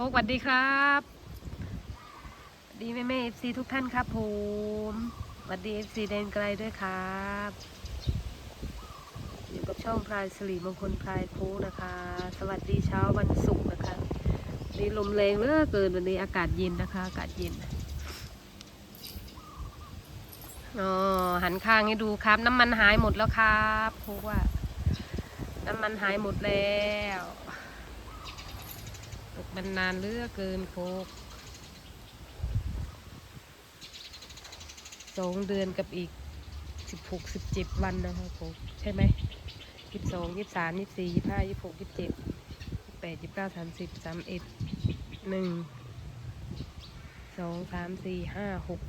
คกสวัสดีครับสวัสดีแม่แม่เอฟซีทุกท่านครับผมสวัสดีเอฟซีแดนไกลด้วยครับ อยู่กับช่องพลายสิริมงคลพลายโค้นะคะ สวัสดีเช้าวันศุกร์นะคะนี่ลมแรงเหลือเกินวันนี้อากาศเย็นนะคะ อากาศเย็นอ๋อหันข้างให้ดูครับ น้ำมันหายหมดแล้วครับโค้กว่า น้ำมันหายหมดแล้ว กมันนานเลือเกินโคกสองเดือนกับอีกสิบหกสิบเจ็ดวันนะคะโคกใช่ไหมยี่สิบสองยี่สิบสามยี่สิบสี่ยี่สิบห้ายี่สิบหกยี่สิบเจ็ดยี่แปดยี่สิบเก้าสามสิบสามเอ็ดหนึ่งสองสามสี่ห้าหก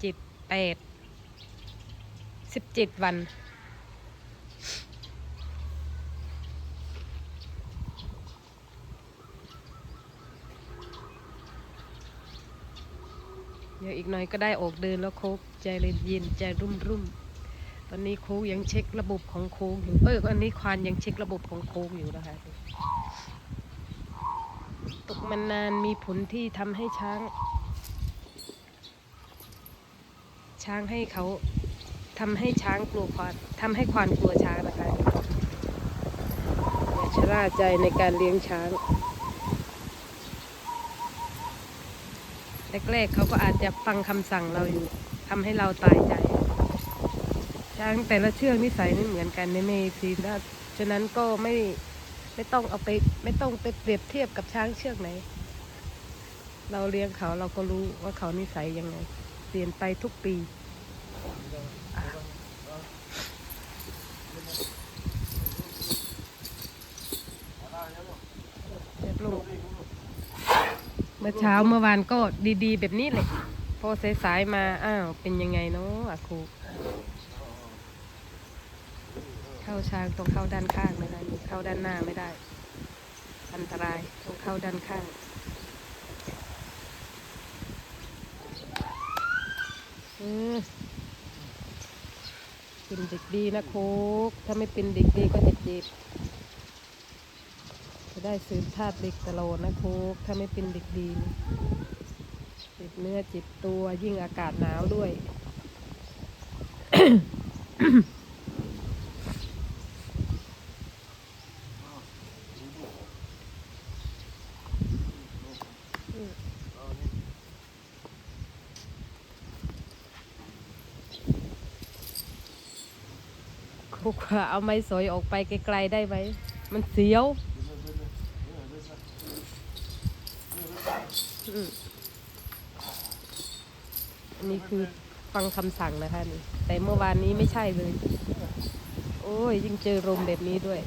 เจ็ดแปดสิบเจ็ดวัน ดี๋ยวอีกหน่อยก็ได้ออกเดินแล้วโคกใจเลยเย็นใจรุ่มรุ่มตอนนี้โค้กยังเช็คระบบของโค้กอยู่เอออันนี้ควานยังเช็คระบบของโค้กอยู่นะคะตกมันนานมีผลที่ทำให้ช้าง ช้างให้เขาทำให้ช้างกลัวควานทำให้ควานกลัวช้างนะคะอย่าชะล่าใจในการเลี้ยงช้าง แรกๆเขาก็อาจจะฟังคำสั่งเราอยู่ทำให้เราตายใจ ช้างแต่ละเชือกนิสัยไม่เหมือนกันในเมซีนะฉะนั้นก็ไม่ไม่ต้องเอาไปไม่ต้องไปเปรียบเทียบกับช้างเชือกไหน เราเลี้ยงเขาเราก็รู้ว่าเขานิสัยยังไง เปลี่ยนไปทุกปีเจ็บลูก มื่อเช้าเมื่อวานก็ดีๆ แบบนี้เลยพอสายๆมา อ้าว เป็นยังไงเนาะอะครูเข้าช้างต้องเข้าด้านข้างไม่ได้ เข้าด้านหน้าไม่ได้ อันตรายต้องเข้าด้านข้างเออเป็นเด็กดีนะโคกถ้าไม่เป็นเด็กดีก็จะเจ็บจะ ได้สืบทาสเด็กตลอดนะโคกถ้าไม่เป็นเด็กดีจ็บเนื้อจ็บตัวยิ่งอากาศหนาวด้วยโคกว่าเอาไม้สอยออกไปไกลๆได้ไหม มันเสียว อันนี้คือฟังคำสั่งนะคะนี่ แต่เมื่อวานนี้ไม่ใช่เลย โอ้ยยิ่งเจอลมแบบนี้ด้วย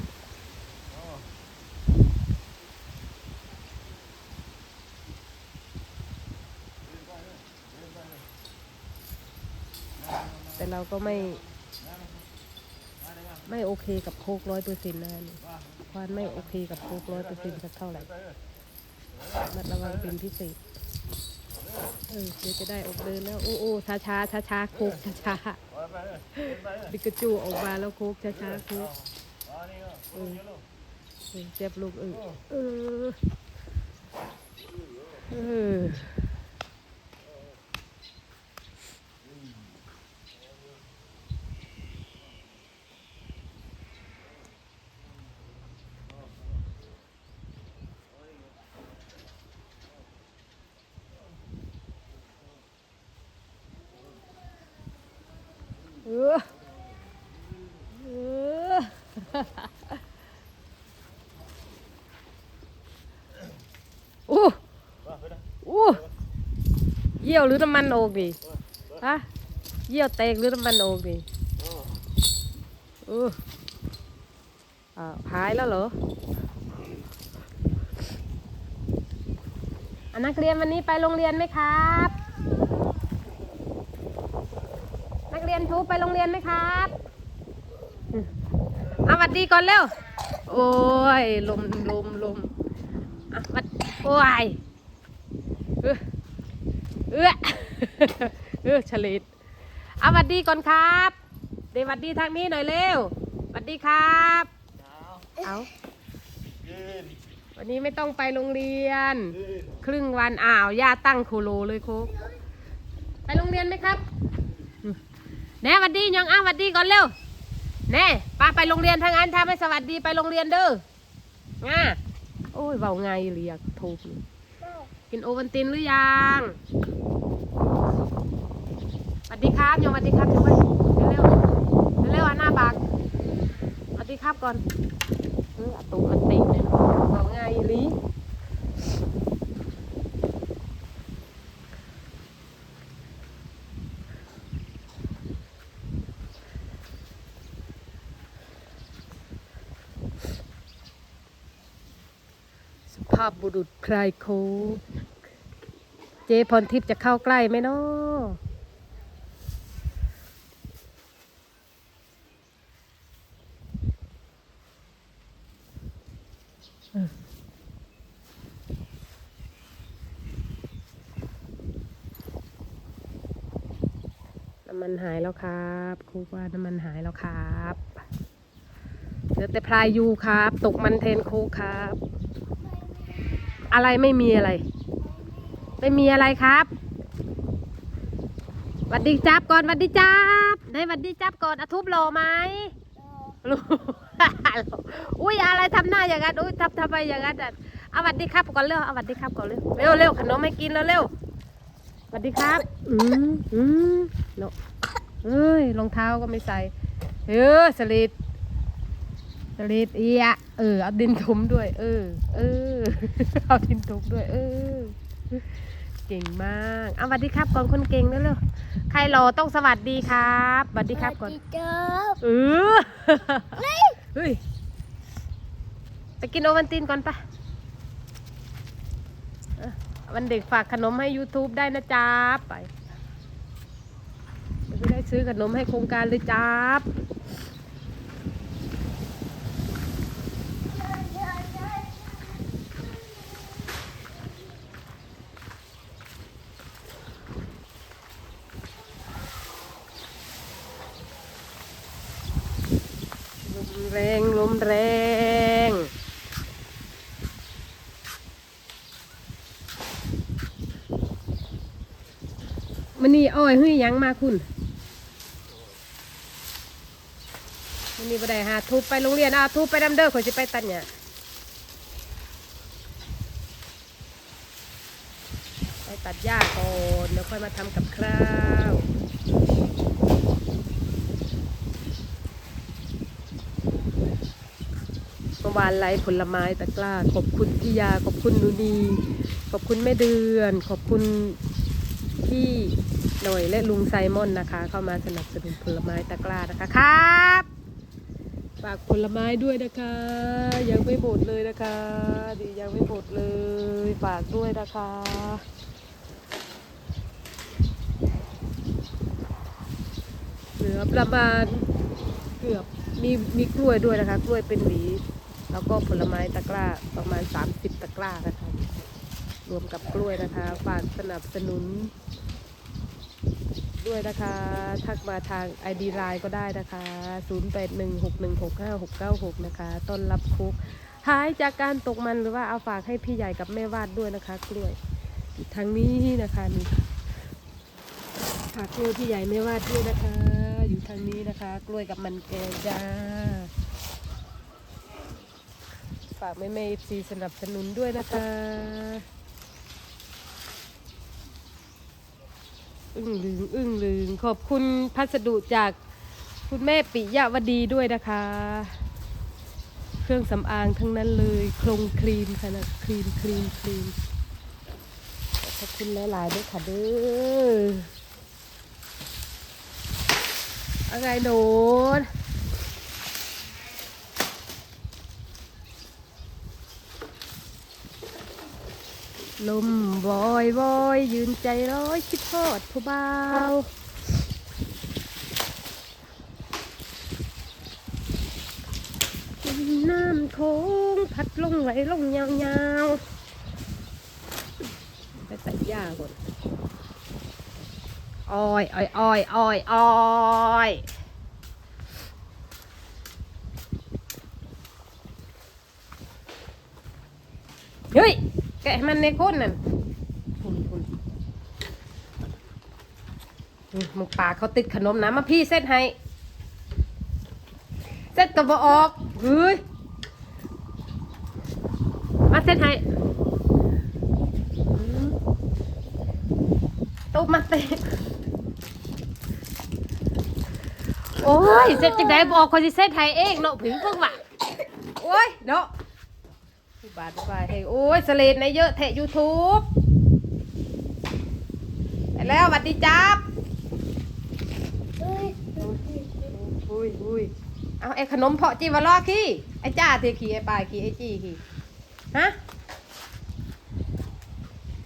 แต่เราก็ไม่ ไม่โอเคกับโคกร้อยเปอร์เซ็นต์นะคะนี่ควานไม่โอเคกับโคกร้อยเปอร์เซ็นต์สักเท่าไหร่ มัดระวังเป็นพิเศษ เออเดี๋ยวจะได้ออกเดินแล้ว โอ้โอ้ช้าช้าช้าช้าๆโคกช้าช้าบิกาจูออกมาแล้วโคกช้าช้าโคกเอเออเจ็บลูกเออเออ เออเออออโอ้โอ้เยี่ยวหรือน้ำมันออกดิฮะเยี่ยวแตกหรือน้ำมันออกดิเอออ่าหายแล้วเหรออะนักเรียนวันนี้ไปโรงเรียนไหมครับ นักเรียน ทูไปโรงเรียนไหมครับอืมเอาหวัดดีก่อนเร็ว โอ้ย ลมลมลมอะหวัดโอ้ยเออเออเออฉลิดเอาหวัดดีก่อนครับ เดี๋ยวหวัดดีทางนี้หน่อยเร็วหวัดดีครับ เอายืนหวันนี้ไม่ต้องไปโรงเรียน ครึ่งวันอ้าวย่าตั้งโคโลเลยโคกไปโรงเรียนไหมครับอืม แน่หวัดดียังอ้าวหวัดดีก่อนเร็วแน่ป้าไปโรงเรียนทางอันถ้าไม่สวัสดีไปโรงเรียนเด้อง่าโอ้ยเบาไงเรียกถูกกินโอวันตินหรือยังสวัสดีครับยังสวัสดีครับยังไงเร็วเร็วอะหน้าบากสวัสดีครับก่อนเออตูอันติเนี่ยเบาไงลีาพบุรุษพรายโคกเจพรทิพย์จะเข้าใกล้ไหมเนาะเอน้ำมันหายแล้วครับครูว่าน้ำมันหายแล้วครับเหลือแต่พรายยูครับ ตกมันเทนโคกครับ อะไรไม่มีอะไร ไม่มีอะไรครับวัดดีจับก่อนวัดดีจับได้วัดดีจับก่อนอะทุบโลไหมรู้อุ้ยอะไรทำหน้าอย่างนั้นอุ้ยทำทำไมอย่างนั้นอะเอาวัดดีครับก่อนเร็วเอาวัดดีครับก่อนเร็วเร็วเร็วขนมให้กินแล้วเร็วหวัดดีครับ อืมอืมเนาะเอ้ยรองเท้าก็ไม่ใส่เออสลิด สลิดเอียะเออเอาดินถมด้วย เออ เออเอาดินถมด้วย เออ เก่งมากเอาสวัสดีครับก่อนคนเก่งเร็วๆใครรอต้องสวัสดีครับสวัสดีครับก่อนครับเออเฮ้ยไปกินโอวันตินก่อนปะเออวันเด็กฝากขนมให้ YouTube ได้นะจ๊าบไปไม่ได้ซื้อขนมให้โครงการเลยจ๊าบ ลมแรงลมแรง มันนี่อ้อยเฮ้ยหยังมาคุณมันนี่บ่ไดหาทุบไปโรงเรียนอะทุบไปดำเด้อขอยจะไปตัดเนี่ยไปตัดหญ้าก่อนเดี๋ยวค่อยมาทำกับข้าวเมื่อวานไลฟ์ผลไม้ตะกร้า ขอบคุณพี่ยา ขอบคุณนูดีขอบคุณแม่เดือน ขอบคุณพี่ หน่อยและลุงไซมอนนะคะ เข้ามาสนับสนุนผลไม้ตะกร้านะคะครับฝากผลไม้ด้วยนะคะ ยังไม่หมดเลยนะคะดียังไม่หมดเลยฝากด้วยนะคะเหลือประมาณเกือบมีมีกล้วยด้วยนะคะ กล้วยเป็นหวีแล้วก็ผลไม้ตะกร้าประมาณ 30 ตะกร้านะคะรวมกับกล้วยนะคะฝากสนับสนุน ด้วยนะคะ ทักมาทาง ID ไลน์ก็ได้นะคะ 0816165696 นะคะ ต้อนรับคุก หายจากการตกมันหรือว่าเอาฝากให้พี่ใหญ่กับแม่วาดด้วยนะคะ กล้วยอยู่ทางนี้นะคะนี่ฝากกล้วยพี่ใหญ่ไม่วาดด้วยนะคะ อยู่ทางนี้นะคะ กล้วยกับมันแกงจ้าฝากแม่แม่ซีสนับสนุนด้วยนะคะ อึ้งลืงอึ้งลืงขอบคุณพัสดุจากคุณแม่ปิยะวดีด้วยนะคะ เครื่องสำอางทั้งนั้นเลยโครงครีมค่ะนะครีมครีมครีมขอบคุณหลายๆด้วยค่ะเด้ออะไรหนู ลมวอยวอยยืนใจร้อยคิดทอดผู้บ่าวน้ำโค้งพัดลงไหลลงยาวๆ ไปตัดหญ้าก่อนอ้อยอ้อยอ้อยอ้อยอ้อยเฮ้ยะให้มันในโคนนั่นหุ่นหุ่นนี่มึงปากเขาติดขนมนะมาพี่เส้นให้ เส้นกระบออกเฮ้ยมาเส้นให้อืมตุ๊บมาเต้โอ้ยเสร็จจังไดบอกคนสิเส้นไทยเองเนาะผิงเพิ่งว่ะโอ้ยเนาะ บาทบาทเฮ้ยโอ้ยสเลดในเยอะแทะยูทูบไปแล้วสวัสดีจับอุ้ยอุ้ยเอาไอ้ขนมเพาะจีวะลอขี้ไอ้จ้าเทขี้ไอ้ปลายขี้ไอ้จี้ขี้ฮะ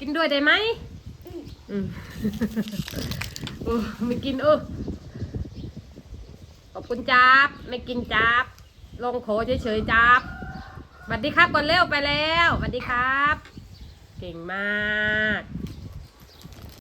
กินด้วยได้ไหมอืมโอ้ไม่กินเออขอบคุณจับไม่กินจับลงโขเฉยๆจับ สวัสดีครับก่อนเร็วไปแล้วสวัสดีครับ เก่งมาก